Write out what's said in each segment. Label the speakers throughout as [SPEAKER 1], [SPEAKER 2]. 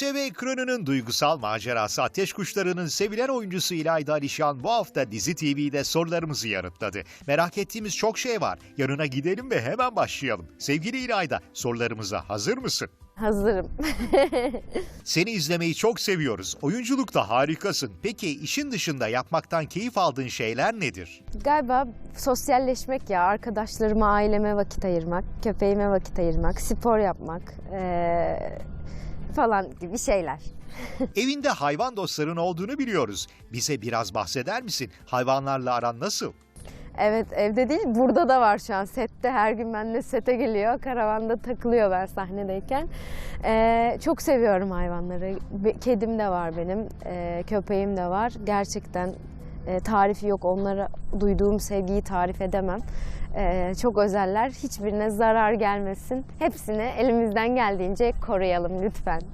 [SPEAKER 1] ATV ekranının duygusal macerası Ateş Kuşları'nın sevilen oyuncusu İlayda Alişan bu hafta Dizi TV'de sorularımızı yanıtladı. Merak ettiğimiz çok şey var. Yanına gidelim ve hemen başlayalım. Sevgili İlayda, sorularımıza hazır mısın?
[SPEAKER 2] Hazırım.
[SPEAKER 1] Seni izlemeyi çok seviyoruz. Oyunculukta harikasın. Peki işin dışında yapmaktan keyif aldığın şeyler nedir?
[SPEAKER 2] Galiba sosyalleşmek ya, arkadaşlarıma, aileme vakit ayırmak, köpeğime vakit ayırmak, spor yapmak eee, falan gibi şeyler.
[SPEAKER 1] Evinde hayvan dostların olduğunu biliyoruz. Bize biraz bahseder misin? Hayvanlarla aran nasıl?
[SPEAKER 2] Evet evde değil burada da var şu an sette her gün benimle sete geliyor karavanda takılıyor ben sahnedeyken Eee, çok seviyorum hayvanları kedim de var benim eee, köpeğim de var gerçekten eee, tarifi yok. Onlara duyduğum sevgiyi tarif edemem. Eee, çok özeller. Hiçbirine zarar gelmesin. Hepsini elimizden geldiğince koruyalım lütfen.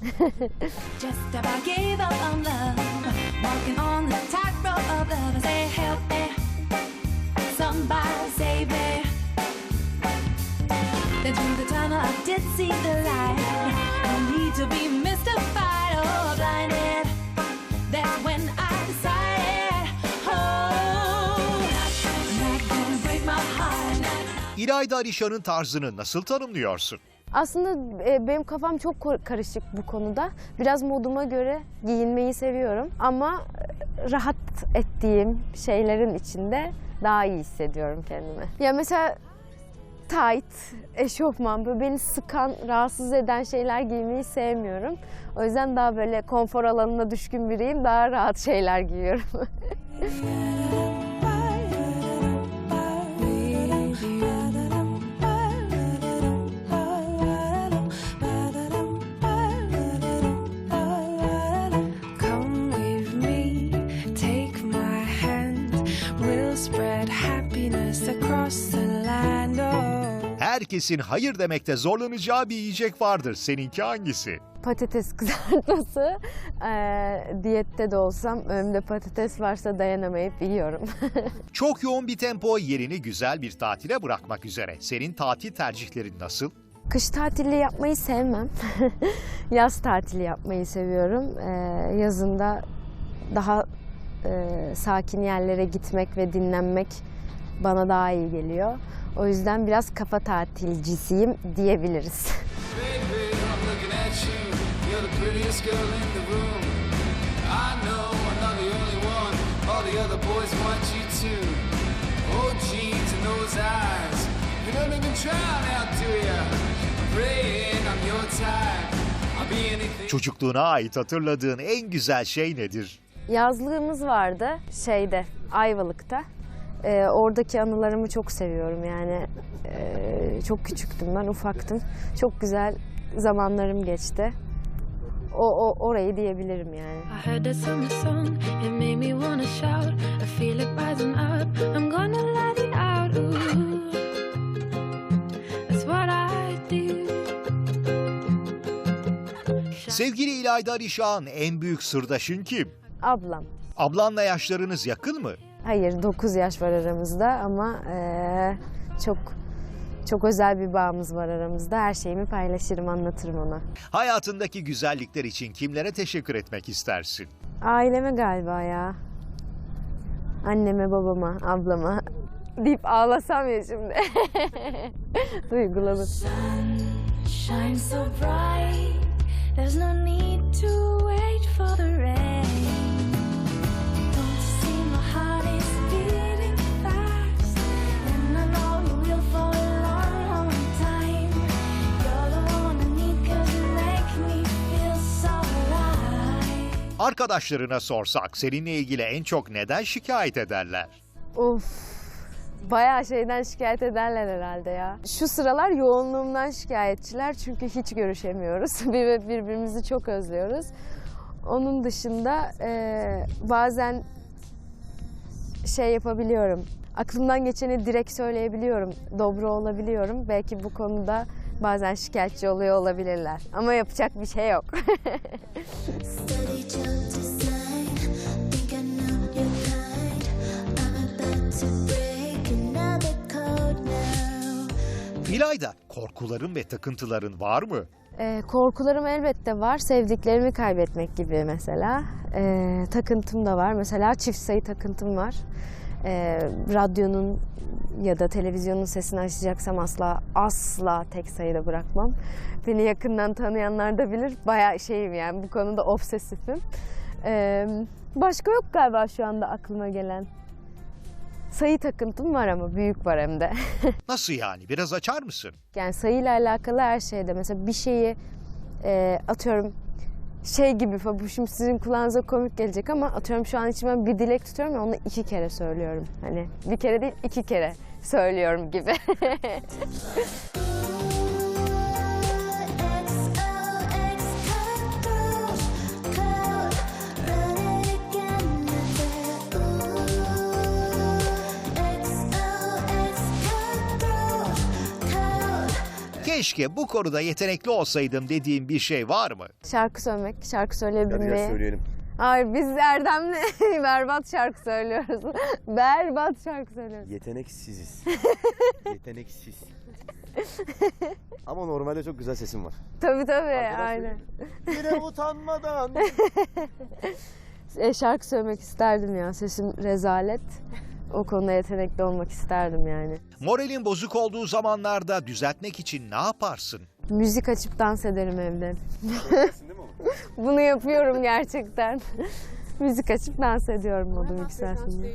[SPEAKER 3] Somebody save me. Then through the tunnel, I did see the light.
[SPEAKER 1] İlayda Alişan'ın tarzını nasıl tanımlıyorsun?
[SPEAKER 2] Aslında e, benim kafam çok karışık bu konuda. Biraz moduma göre giyinmeyi seviyorum ama e, rahat ettiğim şeylerin içinde daha iyi hissediyorum kendimi. Ya mesela tight, eşofman böyle beni sıkan, rahatsız eden şeyler giymeyi sevmiyorum. O yüzden daha böyle konfor alanına düşkün biriyim. Daha rahat şeyler giyiyorum.
[SPEAKER 1] Herkesin hayır demekte zorlanacağı bir yiyecek vardır. Seninki hangisi?
[SPEAKER 2] patates kızartması. Ee, diyette de olsam önümde patates varsa dayanamayıp yiyorum.
[SPEAKER 1] Çok yoğun bir tempo yerini güzel bir tatile bırakmak üzere. Senin tatil tercihlerin nasıl?
[SPEAKER 2] Kış tatili yapmayı sevmem. Yaz tatili yapmayı seviyorum. Ee, yazında daha e, sakin yerlere gitmek ve dinlenmek bana daha iyi geliyor. O yüzden biraz kafa tatilcisiyim diyebiliriz.
[SPEAKER 1] Çocukluğuna ait hatırladığın en güzel şey nedir?
[SPEAKER 2] Yazlığımız vardı şeyde Ayvalık'ta. Ee, oradaki anılarımı çok seviyorum yani. Ee, çok küçüktüm ben, ufaktım. Çok güzel zamanlarım geçti. O, o orayı diyebilirim yani.
[SPEAKER 4] I heard that summer song, it made me wanna shout. I feel it rising up, I'm gonna let it out. Ooh. That's what I do.
[SPEAKER 1] Sevgili İlayda Alişan en büyük sırdaşın kim?
[SPEAKER 2] Ablam.
[SPEAKER 1] Ablanla yaşlarınız yakın mı?
[SPEAKER 2] Hayır 9 yaş var aramızda ama eee, çok çok özel bir bağımız var aramızda. Her şeyimi paylaşırım, anlatırım ona.
[SPEAKER 1] Hayatındaki güzellikler için kimlere teşekkür etmek istersin?
[SPEAKER 2] Aileme galiba ya. Anneme, babama, ablama deyip ağlasam ya şimdi. Duygulanıp.
[SPEAKER 3] Shine so bright, there's no need to
[SPEAKER 1] Arkadaşlarına sorsak seninle ilgili en çok neden şikayet ederler?
[SPEAKER 2] Of. Bayağı şeyden şikayet ederler herhalde ya. Şu sıralar yoğunluğumdan şikayetçiler çünkü hiç görüşemiyoruz. Bir- Birbirimizi çok özlüyoruz. Onun dışında e, bazen şey yapabiliyorum. Aklımdan geçeni direkt söyleyebiliyorum. Dobro olabiliyorum. Belki bu konuda bazen şikayetçi oluyor olabilirler. Ama yapacak bir şey yok.
[SPEAKER 1] İlayda, korkuların ve takıntıların var mı?
[SPEAKER 2] Ee, korkularım elbette var. Sevdiklerimi kaybetmek gibi mesela. Ee, takıntım da var. Mesela çift sayı takıntım var. Ee, radyonun ya da televizyonun sesini açacaksam asla asla tek sayıda bırakmam. Beni yakından tanıyanlar da bilir. Bayağı şeyim yani bu konuda obsesifim. Ee, başka yok galiba şu anda aklıma gelen. Sayı takıntım var ama büyük var hem de.
[SPEAKER 1] Nasıl yani? Biraz açar mısın?
[SPEAKER 2] Yani sayıyla alakalı her şeyde mesela bir şeyi e, atıyorum şey gibi bu şimdi sizin kulağınıza komik gelecek ama atıyorum şu an içimden bir dilek tutuyorum ya onu iki kere söylüyorum. Hani bir kere değil iki kere söylüyorum gibi.
[SPEAKER 1] Keşke bu konuda yetenekli olsaydım dediğim bir şey var mı?
[SPEAKER 2] şarkı söylemek, şarkı
[SPEAKER 5] Hadi
[SPEAKER 2] söyleyebilmeyi.
[SPEAKER 5] gel söyleyelim.
[SPEAKER 2] Hayır biz Erdem'le berbat şarkı söylüyoruz. berbat şarkı söylüyoruz.
[SPEAKER 5] Yeteneksiziz. Yeteneksiz. Ama normalde çok güzel sesim var.
[SPEAKER 2] Tabii tabii
[SPEAKER 5] Arkadaş
[SPEAKER 2] aynen.
[SPEAKER 5] Yine utanmadan.
[SPEAKER 2] E, şarkı söylemek isterdim ya. Sesim rezalet. O konuda yetenekli olmak isterdim yani.
[SPEAKER 1] Moralin bozuk olduğu zamanlarda düzeltmek için ne yaparsın?
[SPEAKER 2] Müzik açıp dans ederim evde. Bunu yapıyorum gerçekten. Müzik açıp dans ediyorum modum yükselsin.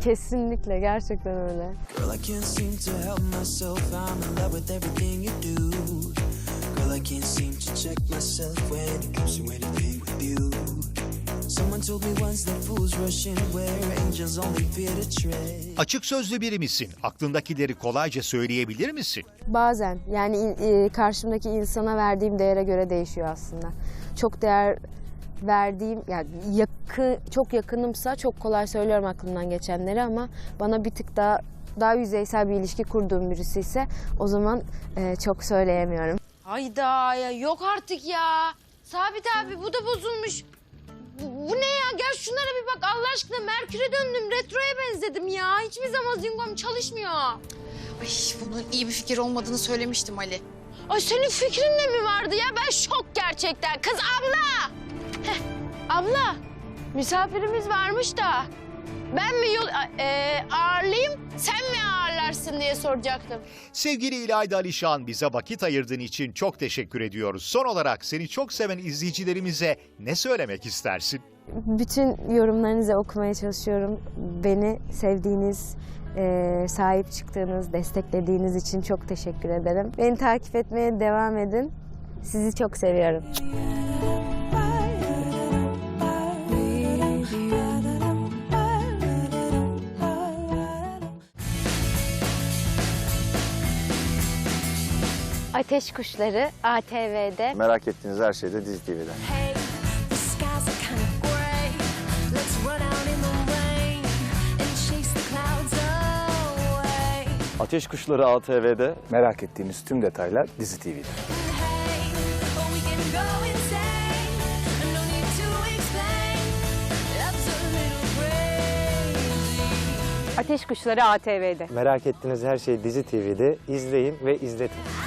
[SPEAKER 2] Kesinlikle gerçekten öyle.
[SPEAKER 6] Girl, I can't seem to help myself. I'm in love with everything you do. Girl, I can't seem to check myself when it comes to anything with you. Someone told me once that fools rush in where angels only fear to tread.
[SPEAKER 1] Açık sözlü biri misin? Aklındakileri kolayca söyleyebilir misin?
[SPEAKER 2] Bazen yani e, karşımdaki insana verdiğim değere göre değişiyor aslında. Çok değer verdiğim yani yakın çok yakınımsa çok kolay söylüyorum aklımdan geçenleri ama bana bir tık daha daha yüzeysel bir ilişki kurduğum birisi ise o zaman e, çok söyleyemiyorum.
[SPEAKER 7] Hayda ya yok artık ya. Sabit abi bu da bozulmuş. Bu, bu ne ya? Gel şunlara bir bak Allah aşkına. Merkür'e döndüm. Retroya benzedim ya. Hiçbir zaman zingom çalışmıyor.
[SPEAKER 8] Ay bunun iyi bir fikir olmadığını söylemiştim Ali.
[SPEAKER 7] Ay senin fikrin de mi vardı ya? Ben şok gerçekten. Kız abla. Heh, abla misafirimiz varmış da. Ben mi yol e, ağırlayayım sen mi ağırlarsın diye soracaktım.
[SPEAKER 1] Sevgili İlayda Alişan bize vakit ayırdığın için çok teşekkür ediyoruz. Son olarak seni çok seven izleyicilerimize ne söylemek istersin?
[SPEAKER 2] Bütün yorumlarınızı okumaya çalışıyorum. Beni sevdiğiniz, e, sahip çıktığınız, desteklediğiniz için çok teşekkür ederim. Beni takip etmeye devam edin. Sizi çok seviyorum. Ateş Kuşları ATV'de
[SPEAKER 5] Merak ettiğiniz her şey de Dizi TV'de.
[SPEAKER 3] Hey.
[SPEAKER 5] Ateş Kuşları ATV'de merak ettiğiniz tüm detaylar Dizi TV'de.
[SPEAKER 9] Ateş Kuşları ATV'de.
[SPEAKER 10] Merak ettiğiniz her şey Dizi TV'de izleyin ve izletin.